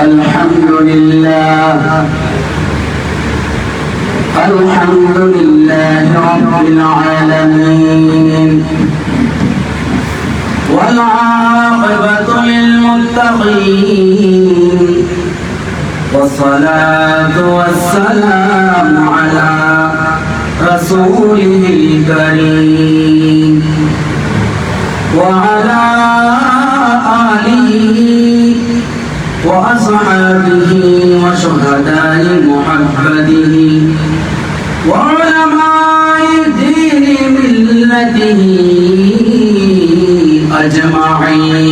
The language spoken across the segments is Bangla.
الحمد لله الحمد لله رب العالمين والعاقبة للمتقين والصلاة والسلام على رسوله الكريم وعلى آله وأصحابه وشهداء محبته وعلماء دين ملته أجمعين.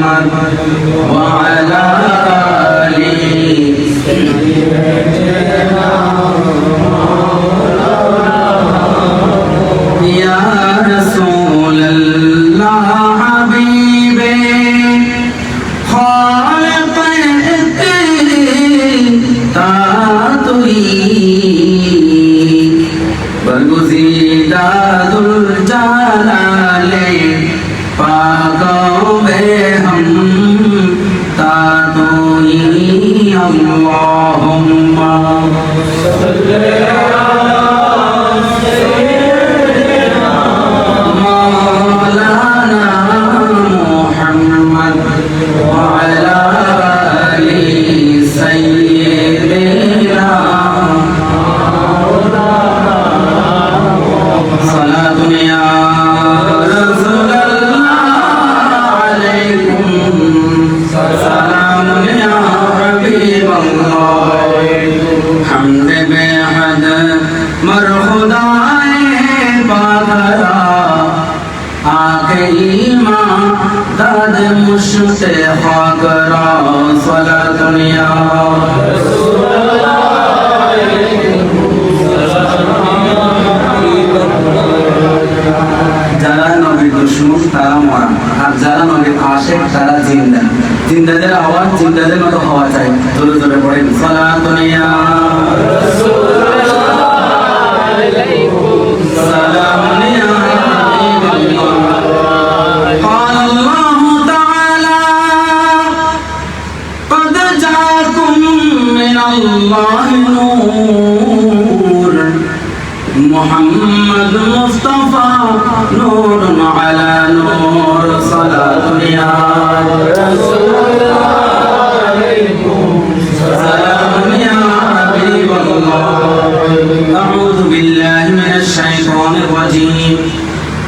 محمد وعلى آله مشت خاکرا صلاة یا رسول যারা নবীর দুশ্মন তারা মরা আর যারা নবীর আসে তারা জিন্দা জিন্দাদের আওয়াজ জিন্দাদের মতো হওয়া চাই জোরে জোরে পড়েন সালাতুনিয়া محمد مصطفى نور على نور صلاة يا رسول الله سلام يا حبيب الله. أعوذ بالله من الشيطان الرجيم.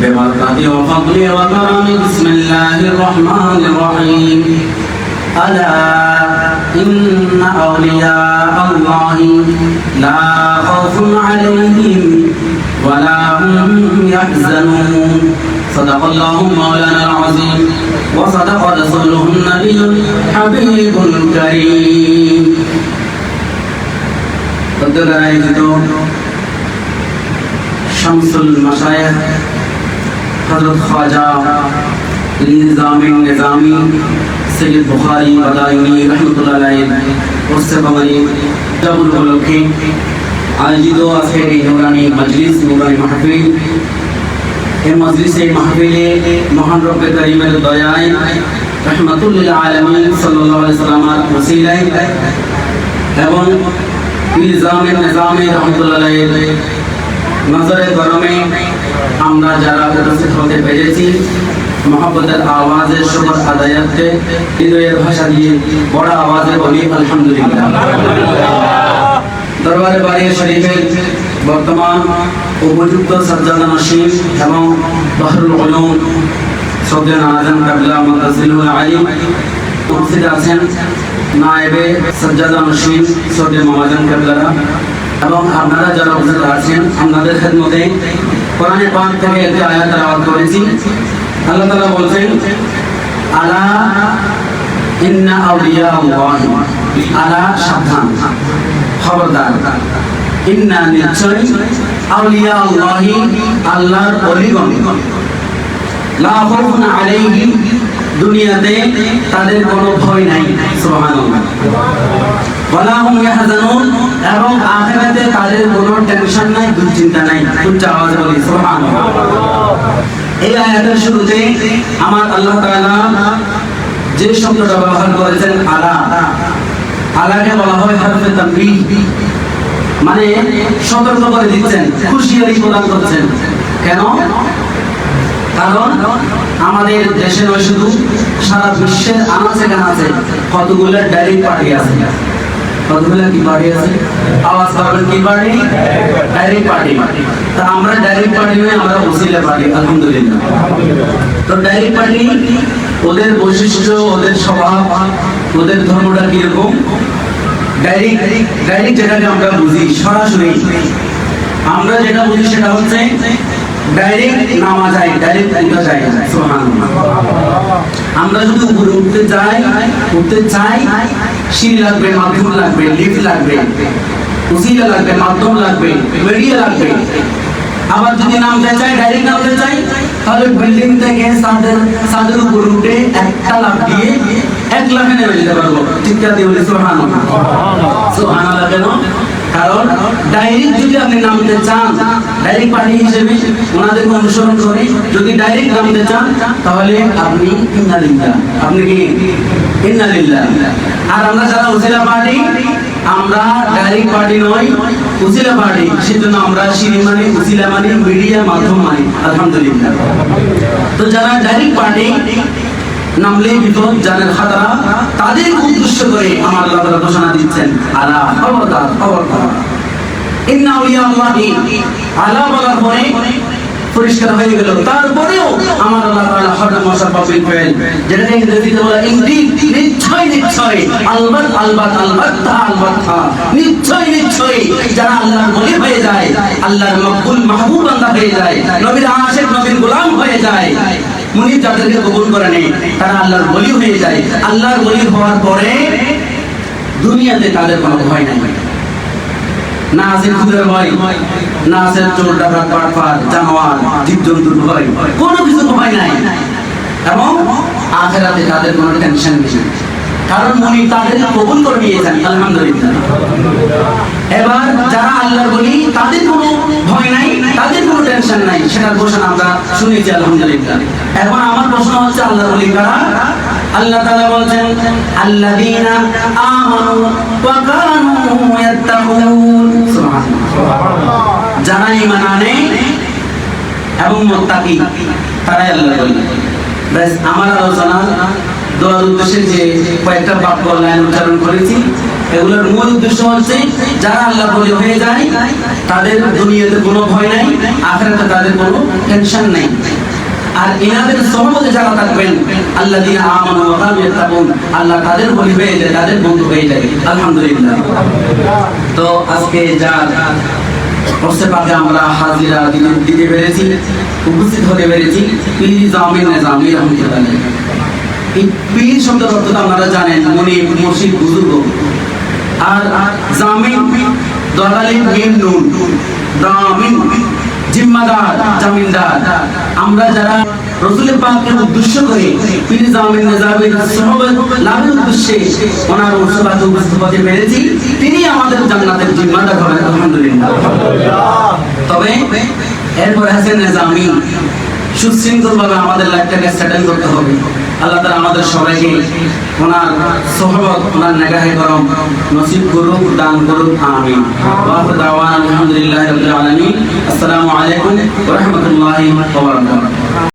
ببركة وفضل وكرم. بسم الله الرحمن الرحيم. ألا إن أولياء الله لا خوف عليهم ولا هم يحزنون صدق الله مولانا العظيم وصدق رسوله النبي الحبيب الكريم قدر শামসুল মাশায়েখ হযরত খাজা নিজামে নিজামি সৈয়দ বুখারী বাদায়ুনি রহমাতুল্লাহ আলাইহি ওরসে বামানি জাবুল উপলক্ষে আয়োজিত আজকের এই নুরানি মজলিস, নুরানি মাহফিল। এই মজলিসে মাহফিলে মহান রব্বে করিমের দয়ায় রহমাতুল্লিল আলামিন সাল্লাল্লাহু আলাইহি সাল্লামার ওসিলায় এবং জামিন নিজামী রহমতুল্লাহ নজরে গরমে আমরা যারা উপস্থিত হতে পেরেছি, মহাব্বতের আওয়াজের শুকর আদায়াতে, হৃদয়ের ভাষা দিয়ে বড় আওয়াজে বলি, আলহামদুলিল্লাহ। দরবারে বাড়ি শরীফের বর্তমান উপযুক্ত সজ্জাদা নসীম এবং বহরুল উলুম সৌদিয়ান আজম কাবিলা মুতাসিলুল আলী উপস্থিত আছেন নায়েবে সজ্জাদা নসীম সৌদি মহাজন কাবিলারা। এবং আপনারা যারা উপস্থিত আছেন, আপনাদের খেদমতে কোরআনে পাক থেকে একটি আয়াত তেলাওয়াত করেছি। আল্লাহ তাআলা বলছেন, আলা ইন্না আউলিয়া আল্লাহ। আলা সাবধান। খবরদার। ইন্না নিশ্চয় আউলিয়া আল্লাহি আল্লাহর অলিগণ। লা খাউফুন দুনিয়াতে তাদের কোনো ভয় নাই, সুবহানাল্লাহ। ওয়ালা হুম ইয়াহজানুন, এবং আখিরাতে তাদের কোনো টেনশন নাই, দুশ্চিন্তা নাই। উচ্চ আওয়াজে বলি, সুবহানাল্লাহ। এই আয়াতের শুরুতে আমার আল্লাহ তাআলা যে শব্দটা ব্যবহার করেছেন, আলা। আলাকে বলা হয় হরফে তানবীহ মানে সতর্ক করে দিচ্ছেন খুশিয়ারি প্রদান করছেন। কেন? কারণ আমাদের দেশে নয়, শুধু সারা বিশ্বের আনাচে কানাচে কতগুলো ডাইরেক্ট পার্টি আছে। কতগুলো কি পার্টি আছে? আওয়াজ করবেন কি পার্টি? Direct party. তা আমরা ডাইরেক্ট পার্টি নয়, আমরা ওসিলা পার্টি, আলহামদুলিল্লাহ। তো ডাইরেক্ট পার্টি ওদের বৈশিষ্ট্য, ওদের স্বভাব, ওদের ধর্মটা কীরকম? যেটাকে আমরা বুঝি, সরাসরি। আমরা যেটা বুঝি সেটা হচ্ছে মাধ্যম লাগবে লাগবে লাগবে, মাধ্যম লাগবে লাগবে। আবার যদি নামতে চাই ডাইরেক্ট নামতে চাই তাহলে বিল্ডিং থেকে সাদের সাদের উপর উঠে একটা লাফ দিয়ে এক লাফে নেমে যেতে পারব। ঠিক আছে বলি, সুবহানাল্লাহ। কেন? কারণ ডাইরেক্ট যদি আপনি নামতে চান ডাইরেক্ট পার্টি হিসেবে ওনাদেরকে অনুসরণ করে যদি ডাইরেক্ট নামতে চান, তাহলে আপনি ইন্নালিল্লাহ আপনি কি? ইন্নালিল্লাহ আর আমরা যারা পার্টি, আমরা ডাইরেক্ট পার্টি নয় উসিলা পার্টি, সেজন্য আমরা সিঁড়ি মানি, উজিলা মানি মিডিয়া মাধ্যম মানি, আলহামদুলিল্লাহ। তো যারা ডাইরেক্ট পার্টি নামলে বিপদ জানের খাতারা, তাদের উদ্দেশ্য করে আমার আল্লাহ তাআলা ঘোষণা দিচ্ছেন, আলা খবরদার খবরদার ইন্না আল্লাহি আলা বলার পরে পরিষ্কার হয়ে গেল। তারপরেও আমার আল্লাহ তাআলা হরদম মুসাফফিল ফেল যেটাকে ইংরেজিতে বলা ইনডিড নিশ্চয় নিশ্চয়। আলবাত আলবাত, আলবাত্তা আলবাত্তা। নিশ্চয় নিশ্চয়। যারা আল্লাহর বলি হয়ে যায়, আল্লাহর মকবুল মাহবুব বান্দা হয়ে যায়, নবীর আশিক, নবীর গোলাম হয়ে যায়। মুনিব যাদেরকে কবুল করে নেই, তারা আল্লাহর বলি হয়ে যায়। আল্লাহর বলি হওয়ার পরে দুনিয়াতে তাদের কোনো ভয় নাই। না আছে খুদের ভয় না আছে চোর, ডাকাত পাটপাট জানোয়ার জীবজন্তুর ভয় কোনো কিছু ভয় নাই। এবং আখেরাতে তাদের কোনো টেনশন নেই। কারণ মনি তাদের কবুল করে নিয়েছেন, আলহামদুলিল্লাহ। এবার যারা আল্লাহর বলি, তাদের কোনো ভয় নাই, তাদের কোনো টেনশন নাই, সেটার ঘোষণা আমরা শুনেছি, আলহামদুলিল্লাহ। এখন আমার প্রশ্ন হচ্ছে, আল্লাহর বলি কারা? আল্লাহ তাআলা বলছেন, আল্লাযীনা আমানু ওয়া কানু ইয়াত্তাকুন। উচ্চারণ করেছি, এগুলোর মূল উদ্দেশ্য হচ্ছে, যারা আল্লাহ হয়ে যায়, তাদের দুনিয়াতে কোনো ভয় নাই, আখেরাতে তাদের কোনো টেনশন নাই। আর এনাদের সহমতে যারা থাকবেন আল্লাহ দিন আল্লাহ তাদের বলি হয়ে যায়, তাদের বন্ধু হয়ে যায়। আলহামদুলিল্লাহ। তো আজকে যা পাকে আমরা হাজিরা দিতে পেরেছি, উপস্থিত হতে পেরেছি। পীর জামিন জামির রহমতুল্লাহ এই পীর শব্দের অর্থটা আপনারা জানেন মনি মুর্শিদ, বুজুর্গ। আর জামিন দলালিন মিম, নুন। দামিন, জিম্মাদার, জামিনদার। আমরা যারা রসুলের পাককে উদ্দেশ্য করে পীর জামিন নিজামের সহবত লাভের উদ্দেশ্যে ওনার উৎসবাতে উপস্থিত পেরেছি তিনি আমাদের জান্নাতের জিম্মাদার হবেন, আলহামদুলিল্লাহ। তবে এরপরে আছেন নিজামি সুশৃঙ্খলভাবে আমাদের লাইফটাকে সেটেল করতে হবে। আল্লাহ তাআলা আমাদের সবাইকে ওনার সোহবত, ওনার নেগাহে করম নসিব করুক, দান করুক দাওয়ানা, আলহামদুলিল্লাহি আসসালামু আলাইকুম রাহমাতুল্লাহি